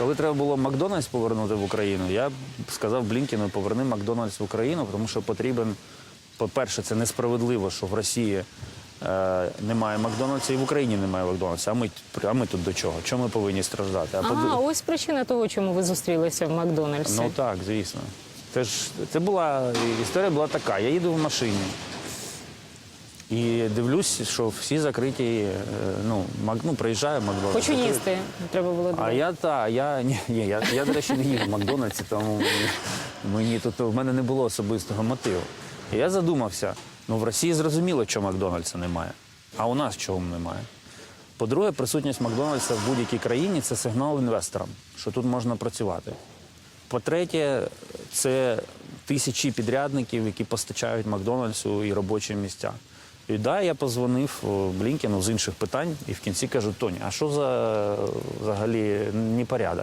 Коли треба було Макдональдс повернути в Україну, я б сказав Блінкіну, поверни Макдональдс в Україну, тому що потрібен, по-перше, це несправедливо, що в Росії е, немає Макдональдса і в Україні немає Макдональдса. А ми, а ми тут до чого? Чому ми повинні страждати? А Ага, поду- ось причина того, чому ви зустрілися в Макдональдсі. Ну так, звісно. Це ж це була історія була така. Я їду в машині і дивлюсь, що всі закриті. е, Ну, мак, ну приїжджає Макдональдс. Хочу їсти. Треба було А я та я ні, ні, я, я до речі, не їв в Макдональдсі, тому мені, мені тут в мене не було особистого мотиву. І я задумався: ну в Росії зрозуміло, що Макдональдса немає, а у нас чого немає. По-друге, присутність Макдональдса в будь-якій країні це сигнал інвесторам, що тут можна працювати. По-третє, це тисячі підрядників, які постачають Макдональдсу і робочі місця. І да, я позвонив Блінкену з інших питань, і в кінці кажу: Тоні, а що за взагалі непорядок?